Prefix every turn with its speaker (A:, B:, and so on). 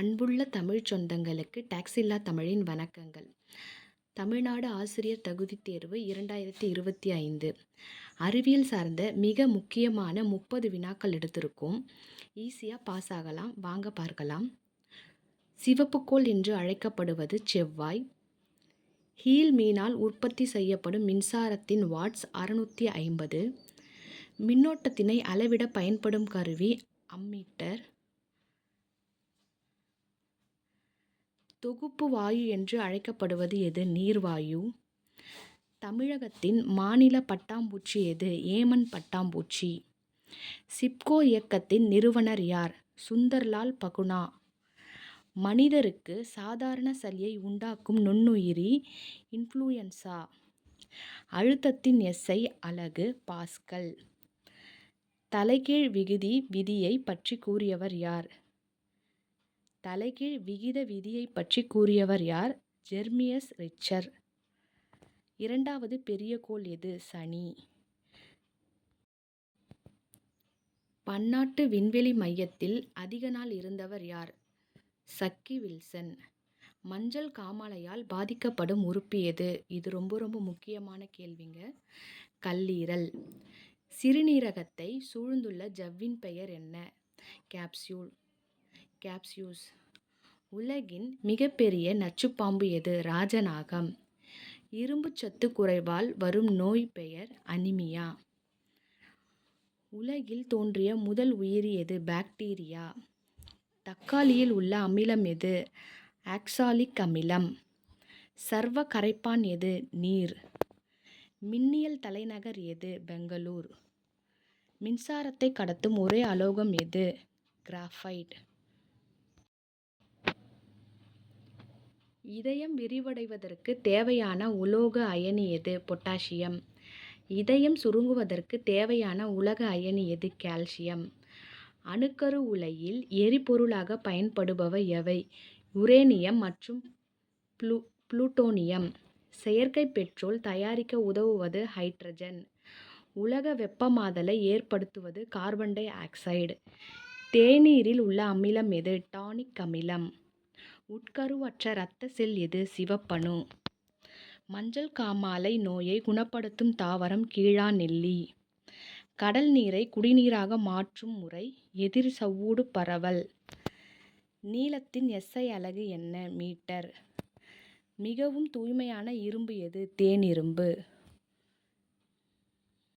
A: அன்புள்ள தமிழ் சொந்தங்களுக்கு டாக்ஸில்லா தமிழின் வணக்கங்கள். தமிழ்நாடு ஆசிரியர் தகுதித் தேர்வு இரண்டாயிரத்தி இருபத்தி ஐந்து அறிவியல் சார்ந்த மிக முக்கியமான முப்பது வினாக்கள் எடுத்திருக்கோம். ஈஸியாக பாஸ் ஆகலாம். வாங்க பார்க்கலாம். சிவப்புக்கோள் என்று அழைக்கப்படுவது செவ்வாய். ஹீல் மீனால் உற்பத்தி செய்யப்படும் மின்சாரத்தின் வாட்ஸ் அறுநூற்றி ஐம்பது. மின்னோட்டத்தினை அளவிட பயன்படும் கருவி அம்மீட்டர். தொகுப்பு வாயு என்று அழைக்கப்படுவது எது? நீர்வாயு. தமிழகத்தின் மாநில பட்டாம்பூச்சி எது? ஏமன் பட்டாம்பூச்சி. சிப்கோ இயக்கத்தின் நிறுவனர் யார்? சுந்தர்லால் பகுனா. மனிதருக்கு சாதாரண சளியை உண்டாக்கும் நுண்ணுயிரி இன்ஃப்ளூயன்சா அழுத்தத்தின் எஸ்ஐ அலகு பாஸ்கல். தலைகீழ் விகுதி விதியைப் பற்றி கூறியவர் யார்? தலைகீழ் விகித விதியைப் பற்றி கூறியவர் யார்? ஜெர்மியஸ் ரிச்சர். இரண்டாவது பெரிய கோள் எது? சனி. பன்னாட்டு விண்வெளி மையத்தில் அதிக நாள் இருந்தவர் யார்? Chucky Wilson. மஞ்சள் காமாலையால் பாதிக்கப்படும் உறுப்பு எது? இது ரொம்ப ரொம்ப முக்கியமான கேள்விங்க. கல்லீரல். சிறுநீரகத்தை சூழ்ந்துள்ள ஜவ்வின் பெயர் என்ன? கேப்சியூல் கேப்சியூஸ் உலகின் மிகப்பெரிய நச்சுப்பாம்பு எது? ராஜநாகம். இரும்புச்சத்து குறைவால் வரும் நோய் பெயர் அனிமியா உலகில் தோன்றிய முதல் உயிரி எது? பாக்டீரியா. தக்காளியில் உள்ள அமிலம் எது? ஆக்சாலிக் அமிலம். சர்வ கரைப்பான் எது? நீர். மின்னியல் தலைநகர் எது? பெங்களூர். மின்சாரத்தை கடத்தும் ஒரே அலோகம் எது? கிராஃபைட் இதயம் விரிவடைவதற்கு தேவையான உலோக அயனி எது? பொட்டாசியம். இதயம் சுருங்குவதற்கு தேவையான உலக அயனி எது? கால்சியம். அணுக்கரு உலையில் எரிபொருளாக பயன்படுபவை எவை? யுரேனியம் மற்றும் புளூட்டோனியம். செயற்கை பெட்ரோல் தயாரிக்க உதவுவது ஹைட்ரஜன். உலக வெப்பமாதலை ஏற்படுத்துவது கார்பன் டை ஆக்சைடு. தேநீரில் உள்ள அமிலம் எது? டானிக் அமிலம். உட்கருவற்ற இரத்த செல் எது? சிவப்பணு. மஞ்சள் காமாலை நோயை குணப்படுத்தும் தாவரம் கீழா நெல்லி கடல் நீரை குடிநீராக மாற்றும் முறை எதிர்சவ்வூடு பரவல். நீளத்தின் எஸ்ஐ அலகு என்ன? மீட்டர். மிகவும் தூய்மையான இரும்பு எது? தேனிரும்பு.